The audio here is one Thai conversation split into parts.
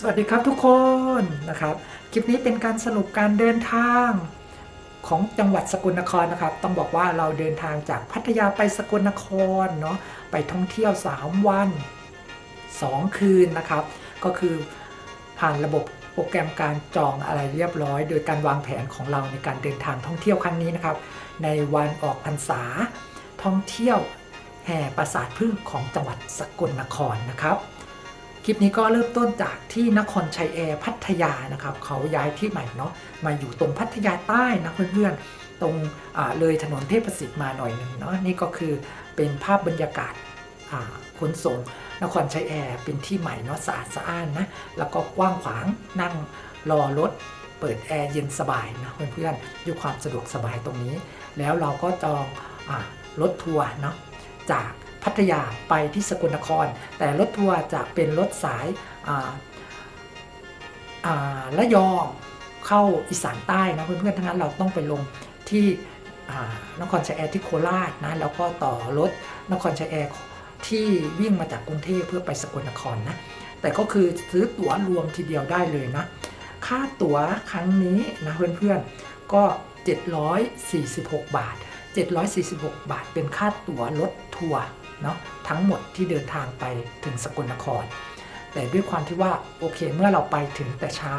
สวัสดีครับทุกคนนะครับ คลิปนี้เป็นการสรุปการเดินทางของจังหวัดสกลนครนะครับ ต้องบอกว่าเราเดินทางจากพัทยาไปสกลนครเนาะไปท่องเที่ยว 3 วัน 2 คืนนะครับ ก็คือผ่านระบบโปรแกรมการจองอะไรเรียบร้อย โดยการวางแผนของเราในการเดินทางท่องเที่ยวครั้งนี้นะครับ ในวันออกพรรษาท่องเที่ยวแห่ปราสาทพึ่งของจังหวัดสกลนครนะครับ คลิปนี้ก็เริ่มต้นจากที่นครชัยแอร์พัทยานะครับเขาย้ายที่ใหม่เนาะมาอยู่ตรงพัทยาใต้นะเพื่อนๆตรงเลยถนนเทพสิทธิ์มาหน่อยหนึ่งเนาะนี่ก็คือเป็นภาพบรรยากาศขนส่งนครชัยแอร์เป็นที่ใหม่เนาะสะอาดสะอ้านนะแล้วก็กว้างขวางนั่งรอรถเปิดแอร์เย็นสบายนะเพื่อนๆด้วยความสะดวกสบายตรงนี้ แล้วเราก็จองอรถทัวร์เนาะจาก พัทยาไปที่สกลนคร แต่รถทัวร์จะเป็นรถสายาาระยองเข้าอีสานใต้นะเพื่อนๆทั้งนั้นเราต้องไปลงที่นครชัยแอร์ที่โคราชนะแล้วก็ต่อรถนครชัยแอร์ที่วิ่งมาจากกรุงเทพเพื่อไปสกลนครนะแต่ก็คือซื้อตั๋วรวมทีเดียวได้เลยนะ ค่าตั๋วครั้งนี้นะเพื่อนๆก็ 746 บาท 746 บาทเป็นค่าตั๋วรถทัวร์ เนาะทั้งหมดที่เดินทางไปถึงสกลนคร แต่ด้วยความที่ว่าโอเคเมื่อเราไปถึงแต่เช้า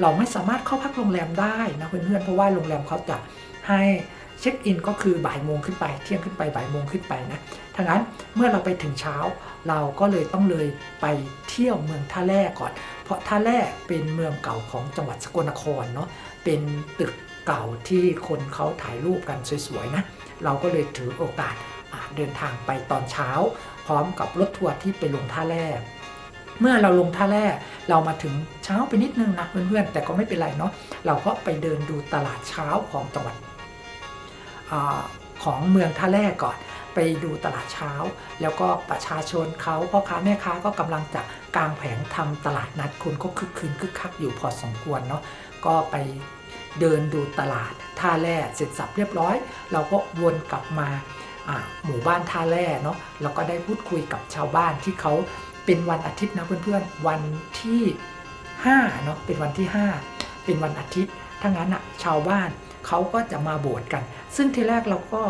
เราไม่สามารถเข้าพักโรงแรมได้นะเพื่อนๆเพราะว่าโรงแรมเขาจะให้เช็คอินก็คือบ่ายโมงขึ้นไป เที่ยงขึ้นไปบ่ายโมงขึ้นไปนะทางนั้นเมื่อเราไปถึงเช้า เราก็เลยต้องเลยไปเที่ยวเมืองท่าแร่ก่อน เพราะท่าแร่เป็นเมืองเก่าของจังหวัดสกลนครเนาะเป็นตึกเก่าที่คนเขาถ่ายรูปกันสวยๆนะ เราก็เลยถือโอกาส เดินทางไปตอนเช้า พร้อมกับรถทัวร์ที่ไปลงท่าแร่เมื่อเราลงท่าแร่เรามาถึงเช้าไปนิดนึงนะเพื่อนๆแต่ก็ไม่เป็นไรเนาะเราก็ไปเดินดูตลาดเช้าของจังหวัดอของเมืองท่าแร่ก่อน ไปดูตลาดเช้า แล้วก็ประชาชนเขาพ่อค้าแม่ค้าก็กำลังจะกางแผงทำตลาดนัดคนก็คึกคืนคึกคักอยู่พอสมควรเนาะก็ไปเดินดูตลาดท่าแร่เสร็จสับเรียบร้อย เราก็วนกลับมา หมู่บ้านท่าแร่เนาะแล้วก็ได้พูดคุยกับชาวบ้านที่เขาเป็นวันอาทิตย์นะเพื่อนๆ วันที่5เนาะเป็นวันที่ 5 เป็นวันอาทิตย์ถ้างั้นอะชาวบ้านเขาก็จะมาโบสถ์กัน ซึ่งทีแรกเราก็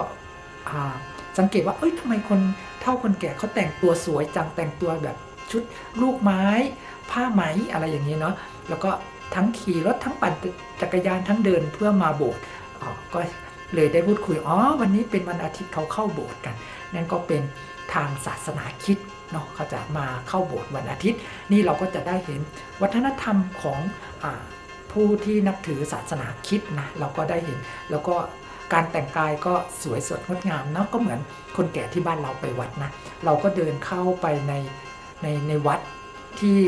สังเกตว่าเอ้ยทำไมคนเท่าคนแก่เขาแต่งตัวสวยจังแต่งตัวแบบชุดลูกไม้ ผ้าไหมอะไรอย่างนี้เนาะแล้วก็ทั้งขี่รถทั้งปั่นจักรยานทั้งเดินเพื่อมาโบสถ์ก็ เลยได้พูดคุย อ๋อ วันนี้เป็นวันอาทิตย์เขาเข้าโบสถ์กัน นั่นก็เป็นทางศาสนาคิดเนาะเขาจะมาเข้าโบสถ์วันอาทิตย์ นี่เราก็จะได้เห็นวัฒนธรรมของอผู้ที่นับถือศาสนาคิดนะเราก็ได้เห็น แล้วก็การแต่งกายก็สวยสดงดงามเนาะก็เหมือนคนแก่ที่บ้านเราไปวัดนะเราก็เดินเข้าไปในในในวัดที่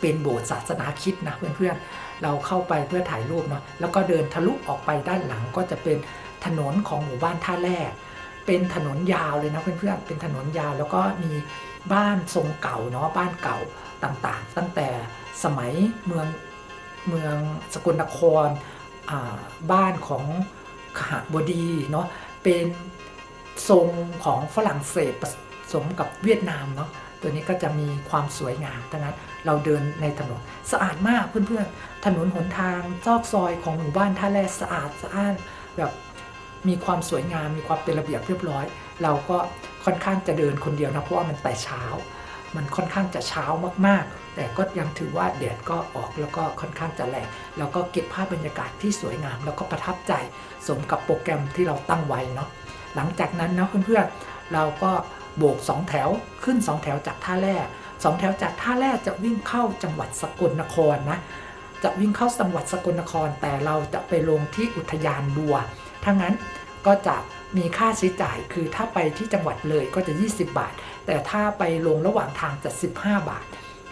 เป็นโบสถ์ศาสนาคิดนะเพื่อนๆ เราเข้าไปเพื่อถ่ายรูปเนาะแล้วก็เดินทะลุออกไปด้านหลังก็จะเป็นถนนของหมู่บ้านท่าแร่เป็นถนนยาวเลยนะเพื่อนๆเป็นถนนยาวแล้วก็มีบ้านทรงเก่าเนาะบ้านเก่าต่างๆ ตั้งแต่สมัยเมืองเมืองสกลนครบ้านของขหบดีเนาะเป็นทรงของฝรั่งเศสผสมกับเวียดนามเนาะตัวนี้ก็จะมีความสวยงามดังนั้น เราเดินในถนนสะอาดมากเพื่อนๆ ถนนหนทางซอกซอยของหมู่บ้านท่าแร่สะอาดสะอ้านแบบมีความสวยงาม มีความเป็นระเบียบเรียบร้อย เราก็ค่อนข้างจะเดินคนเดียวนะเพราะว่ามันแต่เช้า มันค่อนข้างจะเช้ามากๆ แต่ก็ยังถือว่าแดดก็ออกแล้วก็ค่อนข้างจะแรงแล้วก็เก็บภาพบรรยากาศที่สวยงาม แล้วก็ประทับใจสมกับโปรแกรมที่เราตั้งไว้เนาะหลังจากนั้นนะเพื่อนๆเราก็โบกสองแถวขึ้นสองแถวจากท่าแร่ สองแถวจากท่าแร่จะวิ่งเข้าจังหวัดสกลนครนะจะวิ่งเข้าจังหวัดสกลนคร แต่เราจะไปลงที่อุทยานบัวถ้างั้นก็จะมีค่าใช้จ่ายคือถ้าไปที่จังหวัดเลยก็จะ 20 บาท แต่ถ้าไปลงระหว่างทางจะ 15 บาท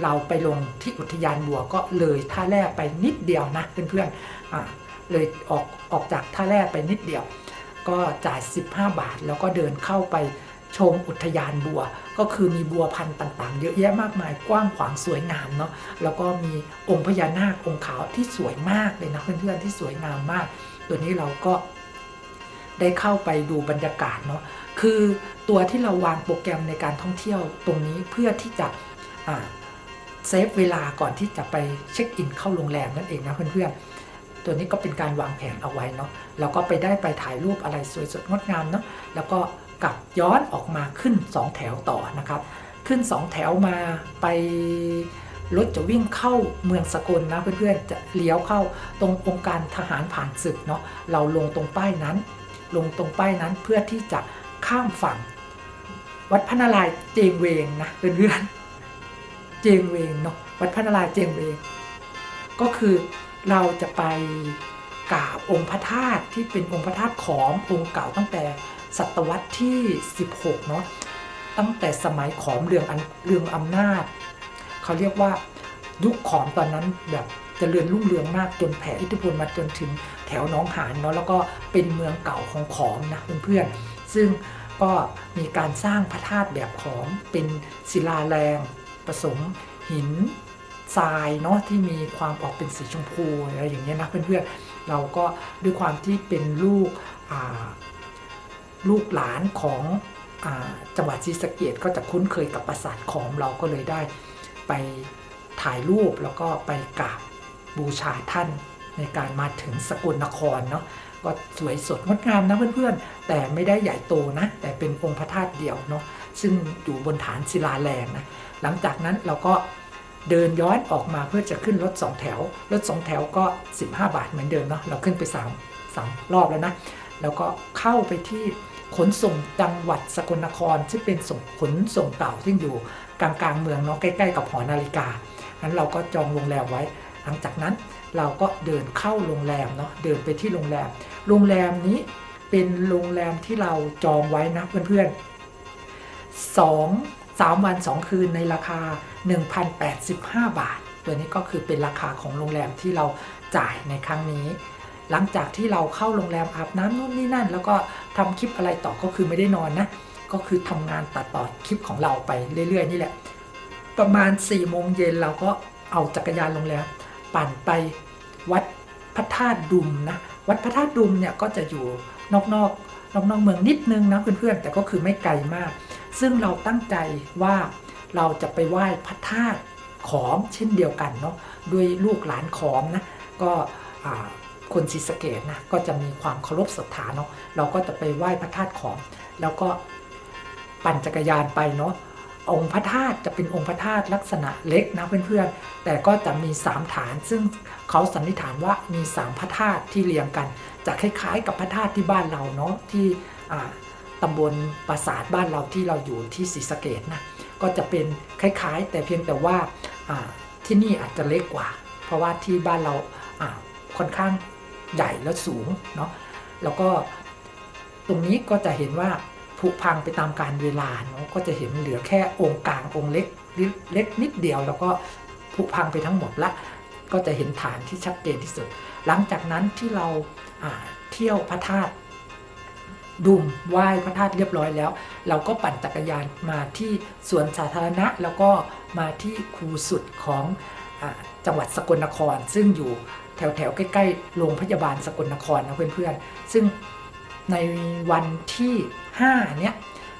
เราไปลงที่อุทยานบัวก็เลยท่าแร่ไปนิดเดียวนะเพื่อนๆเลยออกออกจากท่าแร่ไปนิดเดียว ก็จ่าย 15 บาท แล้วก็เดินเข้าไป ชมอุทยานบัว ก็คือมีบัวพันธุ์ต่างๆ เยอะแยะมากมายกว้างขวางสวยงามเนาะแล้วก็มีองค์พญานาคองค์ขาวที่สวยมากเลยนะเพื่อนๆที่สวยงามมาก ตัวนี้เราก็ได้เข้าไปดูบรรยากาศเนาะคือตัวที่เราวางโปรแกรมในการท่องเที่ยวตรงนี้เพื่อที่จะเซฟเวลาก่อนที่จะไปเช็คอินเข้าโรงแรมนั่นเองนะเพื่อนๆ ตัวนี้ก็เป็นการวางแผนเอาไว้เนาะแล้วก็ไปได้ไปถ่ายรูปอะไรสวยสดงดงามเนาะแล้วก็ กลับย้อนออกมาขึ้น 2 แถวต่อนะครับ ขึ้น 2 แถวมาไปรถจะวิ่งเข้าเมืองสกลนะเพื่อนๆจะเลี้ยวเข้าตรงองค์การทหารผ่านศึกเนาะเราลงตรงป้ายนั้น ลงตรงป้ายนั้นเพื่อที่จะข้ามฝั่ง วัดพระนารายณ์เจงเวงนะเพื่อนๆเจงเวงเนาะวัดพระนารายณ์เจงเวง ก็คือเราจะไปกราบองค์พระธาตุที่เป็นองค์พระธาตุขอมองค์เก่าตั้งแต่ ศตวรรษที่ 16 เนาะตั้งแต่สมัยขอมเรืองอันเรืองอำนาจ เขาเรียกว่ายุคขอมตอนนั้นแบบเจริญรุ่งเรืองมากจนแผ่อิทธิพลมาจนถึงแถวหน้องหานเนาะแล้วก็เป็นเมืองเก่าของขอมนะเพื่อนๆซึ่งก็มีการสร้างพระธาตุแบบขอมเป็นศิลาแรงผสมหินทรายเนาะที่มีความออกเป็นสีชมพูอะไรอย่างเงี้ยนะเพื่อนๆเราก็ด้วยความที่เป็นลูกอ่า ลูกหลานของอจังหวัดศรีสะเกดก็จะคุ้นเคยกับปราสาทขอมเราก็เลยได้ไปถ่ายรูปแล้วก็ไปกราบบูชาท่านในการมาถึงสกลนครเนาะก็สวยสดงดงามนะเพื่อนๆ แต่ไม่ได้ใหญ่โตนะ แต่เป็นองค์พระธาตุเดียวเนาะซึ่งอยู่บนฐานศิลาแรงนะหลังจากนั้นเราก็เดินย้อนออกมาเพื่อจะขึ้นรถ2แถว รถ2แถวก็ 15 บาทเหมือนเดิมเนาะเราขึ้นไป3 3รอบแล้วนะ แล้วก็เข้าไปที่ ขนส่งจังหวัดสกลนคร ซึ่งเป็นส่งขนส่งเก่าซึ่งอยู่กลางกลางเมืองเนาะใกล้ๆ กับหอนาฬิกางั้นเราก็จองโรงแรมไว้ หลังจากนั้นเราก็เดินเข้าโรงแรมเนาะเดินไปที่โรงแรม โรงแรมนี้เป็นโรงแรมที่เราจองไว้นะเพื่อนๆสองสามวันสองคืนในราคา 1,085 บาท ตัวนี้ก็คือเป็นราคาของโรงแรมที่เราจ่ายในครั้งนี้ หลังจากที่เราเข้าโรงแรมอาบน้ำนู่นนี่นั่น แล้วก็ทำคลิปอะไรต่อก็คือไม่ได้นอนนะ ก็คือทำงานตัดต่อคลิปของเราไปเรื่อย ๆ นี่แหละ ประมาณ4ี่โมงเย็นเราก็เอาจักรยานโรงแรมปั่นไปวัดพระธาตุดุมนะ วัดพระธาตุดุมเนี่ยก็จะอยู่นอกๆนอกๆเมืองนิดนึงนะเพื่อนๆแต่ก็คือไม่ไกลมาก ซึ่งเราตั้งใจว่าเราจะไปไหว้พระธาตุขอมเช่นเดียวกันเนาะด้วยลูกหลานขอมนะก็ คนศรีสะเกดนะก็จะมีความเคารพศรัทธาเนาะเราก็จะไปไหว้พระธาตุขอม แล้วก็ปั่นจักรยานไปเนาะองค์พระธาตุจะเป็นองค์พระธาตุลักษณะเล็กนะเพื่อนๆ แต่ก็จะมี 3 ฐาน ซึ่งเขาสันนิษฐานว่ามี 3 พระธาตุที่เรียงกัน จะคล้ายๆ กับพระธาตุที่บ้านเราเนาะที่ตำบลปราสาทบ้านเราที่เราอยู่ที่ศรีสะเกดนะก็จะเป็นคล้ายๆ แต่เพียงแต่ว่าที่นี่อาจจะเล็กกว่า เพราะว่าที่บ้านเราค่อนข้าง ใหญ่และสูงเนาะแล้วก็ตรงนี้ก็จะเห็นว่าผุพังไปตามการเวลาเนาะก็จะเห็นเหลือแค่องค์กลางองค์เล็กเล็กนิดเดียว แล้วก็ผุพังไปทั้งหมดละ ก็จะเห็นฐานที่ชัดเจนที่สุด หลังจากนั้นที่เราเที่ยวพระธาตุดุมไหว้พระธาตุเรียบร้อยแล้ว เราก็ปั่นจักรยานมาที่สวนสาธารณะ แล้วก็มาที่คูสุดของอจังหวัดสกลนคร ซึ่งอยู่ แถวแถวๆใกล้ๆโรงพยาบาลสกลนครนะเพื่อนๆ ซึ่งในวันที่5เนี้ย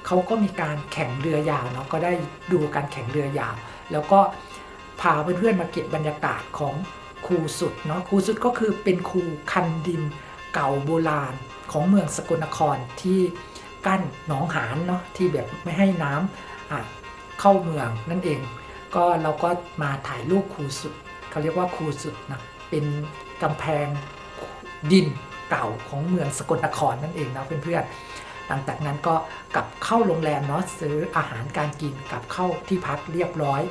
เขาก็มีการแข่งเรือยาวเนาะก็ได้ดูการแข่งเรือยาว แล้วก็พาเพื่อนๆมาเก็บบรรยากาศของคูสุดเนาะคูสุดก็คือเป็นคูคันดินเก่าโบราณของเมืองสกลนครที่กั้นหนองหานเนาะที่แบบไม่ให้น้ำเข้าเมืองนั่นเอง ก็เราก็มาถ่ายรูปคูสุดเขาเรียกว่าคูสุดนะ เป็นกำแพงดินเก่าของเมืองสกลนครนั่นเองนะเพื่อนๆหลังจากนั้นก็กลับเข้าโรงแรมเนาะซื้ออาหารการกินกลับเข้าที่พักเรียบร้อย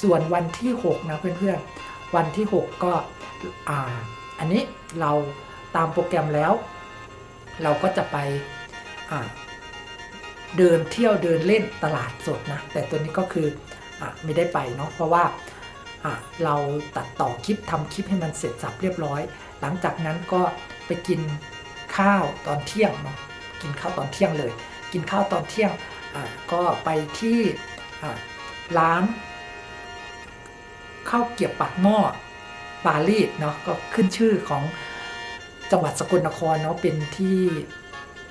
ส่วนวันที่ 6 นะเพื่อนๆ วันที่ 6 ก็อ่าอันนี้เราตามโปรแกรมแล้ว เราก็จะไปอ่าเดินเที่ยวเดินเล่นตลาดสดนะแต่ตัวนี้ก็คืออไม่ได้ไปเนาะเพราะว่า เราตัดต่อคลิปทำคลิปให้มันเสร็จสับเรียบร้อย หลังจากนั้นก็ไปกินข้าวตอนเที่ยงเนาะกินข้าวตอนเที่ยงเลย กินข้าวตอนเที่ยงก็ไปที่ร้านข้าวเกรียบปากหม้อปารีสเนาะก็ขึ้นชื่อของจังหวัดสกลนครเนาะเป็นที่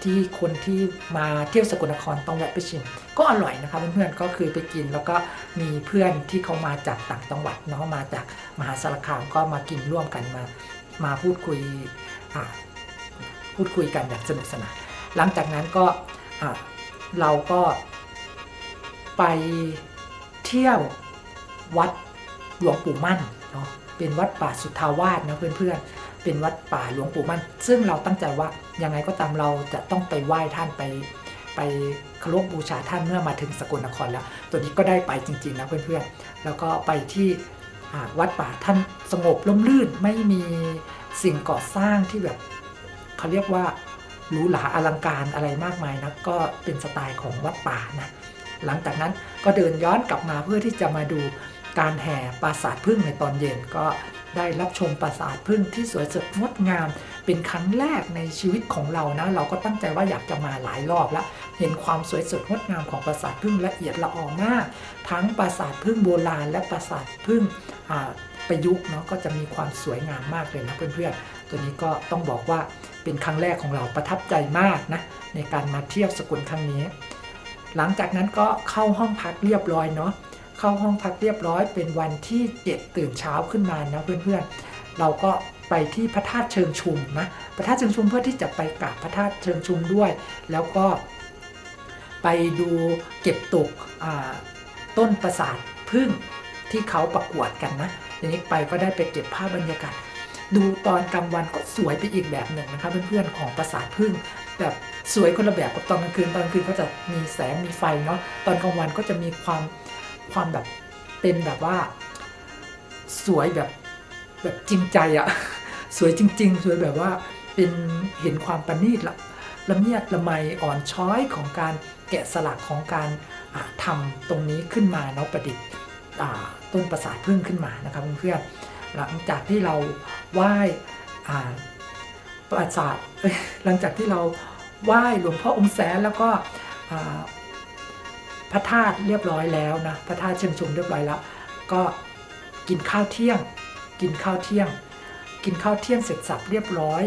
ที่คนที่มาเที่ยวสกลนครต้องแวะไปชิม ก็อร่อยนะคะเพื่อนๆก็คือไปกินแล้วก็มีเพื่อนที่เขามาจากต่างจังหวัดเนาะมาจากมหาสารคามก็มากินร่วมกันมามาพูดคุยอ่าพูดคุยกันอย่างสนุกสนานหลังจากนั้นก็อ่าเราก็ไปเที่ยววัดหลวงปู่มั่นเนาะเป็นวัดป่าสุทธาวาสนะเพื่อนๆ เป็นวัดป่าหลวงปู่มั่น ซึ่งเราตั้งใจว่ายังไงก็ตามเราจะต้องไปไหว้ท่านไป ไปเคารพบูชาท่านเมื่อมาถึงสกลนครแล้ว ตัวนี้ก็ได้ไปจริงๆนะเพื่อนๆ แล้วก็ไปที่วัดป่าท่านสงบร่มรื่นไม่มีสิ่งก่อสร้างที่แบบเขาเรียกว่าหรูหราอลังการอะไรมากมายนะก็เป็นสไตล์ของวัดป่านะหลังจากนั้นก็เดินย้อนกลับมาเพื่อที่จะมาดูการแห่ปราสาทพึ่งในตอนเย็นก็ ได้รับชมปราสาทพึ่งที่สวยสดงดงาม เป็นครั้งแรกในชีวิตของเรานะ เราก็ตั้งใจว่าอยากจะมาหลายรอบแล้ว เห็นความสวยสดงดงามของปราสาทพึ่งละเอียดละออมาก ทั้งปราสาทพึ่งโบราณ และปราสาทพึ่งประยุกต์เนาะก็จะมีความสวยงามมากเลยนะเพื่อนๆ ตัวนี้ก็ต้องบอกว่าเป็นครั้งแรกของเราประทับใจมากนะในการมาเที่ยวสกุลครั้งนี้ หลังจากนั้นก็เข้าห้องพักเรียบร้อยเนาะ เข้าห้องพักเรียบร้อย เป็นวันที่ 7 ตื่นเช้าขึ้นมานะเพื่อนๆ เราก็ไปที่พระธาตุเชิงชุมนะพระธาตุเชิงชุมเพื่อที่จะไปกราบพระธาตุเชิงชุมด้วย แล้วก็ไปดูเก็บตกต้นประสาทพึ่งที่เขาประกวดกันนะทีนี้ไปก็ได้ไปเก็บภาพบรรยากาศดูตอนกลางวันก็สวยไปอีกแบบหนึ่งนะคะเพื่อนๆของปราสาทพึ่งแบบสวยคนละแบบกับตอนกลางคืนตอนกลางคืนก็จะมีแสงมีไฟเนาะตอนกลางวันก็จะมีความ ความแบบเป็นแบบว่า สวยแบบแบบจริงใจอะสวยจริง ๆ สวยแบบว่าเป็นเห็นความประณีตละละเมียดละไมอ่อนช้อยของการแกะสลักของการทำตรงนี้ขึ้นมาเนาะประดิษฐ์ต้นประสาทพึ่งขึ้นมานะครับเพื่อนๆหลังจากที่เราไหว้อาปราสาทหลังจากที่เราไหว้หลวงพ่อองค์แสนแล้วก็ พระธาตุเรียบร้อยแล้วนะพระธาตุเชิงชุมเรียบร้อยแล้ว ก็กินข้าวเที่ยง กินข้าวเที่ยง กินข้าวเที่ยงเสร็จสับเรียบร้อย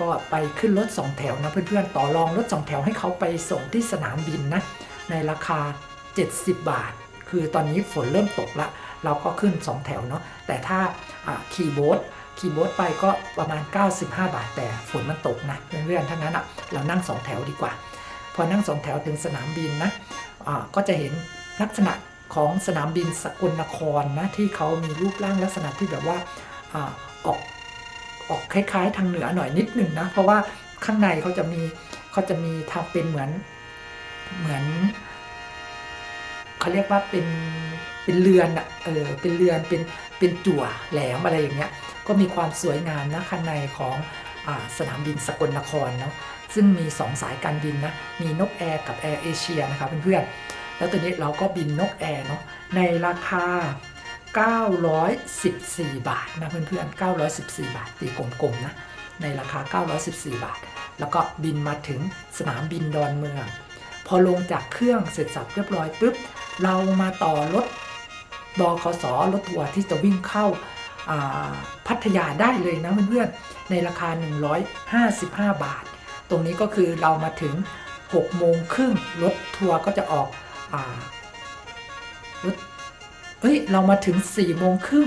ก็ไปขึ้นรถสองแถวนะเพื่อนๆต่อรองรถสองแถวให้เขาไปส่งที่สนามบินนะในราคา 70 บาท คือตอนนี้ฝนเริ่มตกละเราก็ขึ้น 2 แถวเนาะแต่ถ้าขี่โบ๊ทขี่โบ๊ทไปก็ประมาณ 95 บาท แต่ฝนมันตกนะเพื่อนๆทั้งนั้นอะเรานั่ง 2 แถวดีกว่า พอนั่ง 2 แถวถึงสนามบินนะ ก็จะเห็นลักษณะของสนามบินสกลนครนะที่เขามีรูปร่างลักษณะที่แบบว่าอออกออกคล้ายๆ ทางเหนือหน่อยนิดหนึ่งนะเพราะว่าข้างในเขาจะมีเขาจะมีทำเป็นเหมือนเหมือนเขาเรียกว่าเป็นเป็นเรือนอะเออเป็นเรือนเป็นเป็นจั่วแหลมอะไรอย่างเงี้ยก็มีความสวยงามนะข้างในของอสนามบินสกลนครเนาะ ซึ่งมี 2 สายการบินนะ มีนกแอร์กับแอร์เอเชียนะครับเพื่อนๆ แล้วตัวนี้เราก็บินนกแอร์เนาะในราคา 914 บาทนะเพื่อนๆ 914 บาทตีกลมๆนะ ในราคา 914 บาท แล้วก็บินมาถึงสนามบินดอนเมือง พอลงจากเครื่องเสร็จสับเรียบร้อยปุ๊บ เรามาต่อรถบขสรถทัวร์ที่จะวิ่งเข้าาพัทยาได้เลยนะเพื่อนๆ ในราคา 155 บาท รงนี้ก็คือเรามาถึง6โมงครึ่งรถทัวร์ก็จะออกอรถเอ้ยเรามาถึง4โมงครึ่ง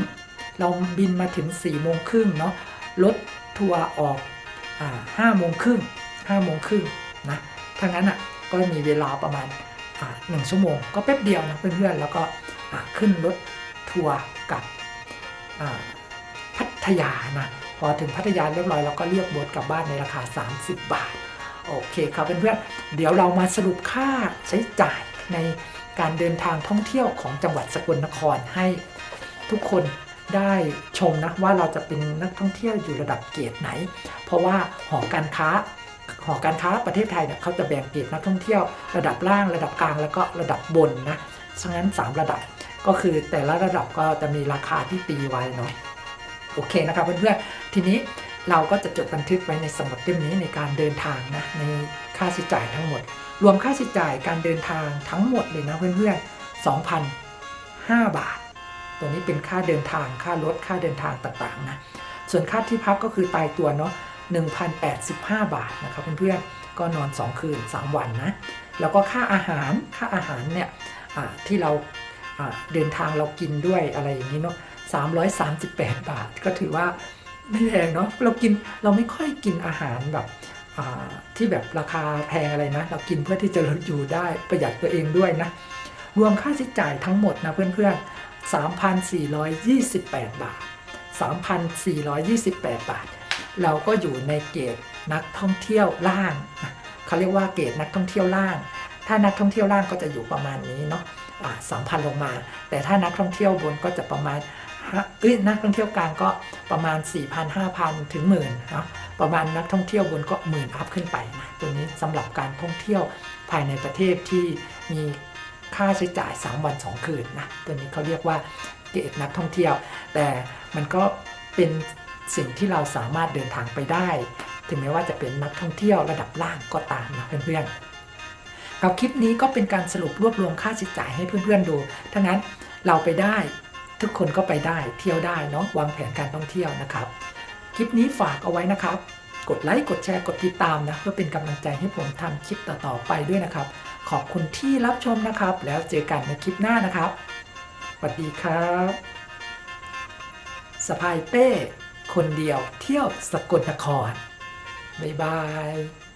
เราบินมาถึง4โมงครึ่งเนาะรถทัวร์ออกอ่า5โมงครึ่ง5โมงครึ่งนะถ้างั้นอะก็มีเวลาประมาณอ่าหนึ่งชั่วโมง ก็แป๊บเดียวนะเพื่อนๆแล้วก็อ่าขึ้นรถทัวร์กับอ่าพัทยานะ พอถึงพัทยาเรียบร้อยเราก็เรียกโบสกลับบ้านในราคา 30 บาท โอเคครับเพื่อนๆเดี๋ยวเรามาสรุปค่าใช้จ่ายในการเดินทางท่องเที่ยวของจังหวัดสกลนครให้ทุกคนได้ชมนะว่าเราจะเป็นนักท่องเที่ยวอยู่ระดับเกรดไหน เพราะว่าหอการค้าหอการค้าประเทศไทยเนี่ยเขาจะแบ่งเกรดนักท่องเที่ยวระดับล่างระดับกลางแล้วก็ระดับบนนะฉะนั้น 3 ระดับก็คือแต่ละระดับก็จะมีราคาที่ตีไว้เนาะ โอเคนะครับเพื่อนๆทีนี้เราก็จะจดบันทึกไว้ในสมุดเล่มนี้ในการเดินทางนะในค่าใช้จ่ายทั้งหมด รวมค่าใช้จ่ายการเดินทางทั้งหมดเลยนะเพื่อนๆ2,005 บาท ตัวนี้เป็นค่าเดินทางค่ารถค่าเดินทางต่างๆนะส่วนค่าที่พักก็คือตายตัวเนาะ1,085 บาทนะครับเพื่อนๆก็นอน 2 คืน 3 วันนะแล้วก็ค่าอาหารค่าอาหารเนี่ยที่เราเดินทางเรากินด้วยอะไรอย่างนี้เนาะ 338 บาท ก็ถือว่าไม่แพงเนาะเรากินเราไม่ค่อยกินอาหารแบบที่แบบราคาแพงอะไรนะ เรากินเพื่อที่จะลดอยู่ได้ประหยัดตัวเองด้วยนะ รวมค่าใช้จ่ายทั้งหมดนะเพื่อนๆ 3,428 บาท 3,428 บาท เราก็อยู่ในเกณฑ์นักท่องเที่ยวล่างเขาเรียกว่าเกณฑ์นักท่องเที่ยวล่าง ถ้านักท่องเที่ยวล่างก็จะอยู่ประมาณนี้เนาะสามพันลงมา แต่ถ้านักท่องเที่ยวบนก็จะประมาณ เอ้ยนักท่องเที่ยวกลางก็ประมาณ 4,000 5,000 ถึงหมื่นนะประมาณนักท่องเที่ยวบนก็หมื่นอัพขึ้นไปนะตัวนี้สำหรับการท่องเที่ยวภายในประเทศที่มีค่าใช้จ่าย 3 วัน 2 คืนนะตัวนี้เขาเรียกว่าเกณฑ์นักท่องเที่ยว แต่มันก็เป็นสิ่งที่เราสามารถเดินทางไปได้ ถึงแม้ว่าจะเป็นนักท่องเที่ยวระดับล่างก็ตามนะเพื่อนๆกับคลิปนี้ก็เป็นการสรุปรวบรวมค่าใช้จ่ายให้เพื่อนๆดูทั้งนั้นเราไปได้ ทุกคนก็ไปได้เที่ยวได้เนาะวางแผนการท่องเที่ยวนะครับ คลิปนี้ฝากเอาไว้นะครับ กดไลค์กดแชร์กดติดตามนะเพื่อเป็นกำลังใจให้ผมทำคลิปต่อๆไปด้วยนะครับ ขอบคุณที่รับชมนะครับ แล้วเจอกันในคลิปหน้านะครับสวัสดีครับสะพายเป้ คนเดียวเที่ยวสกลนครบ๊ายบาย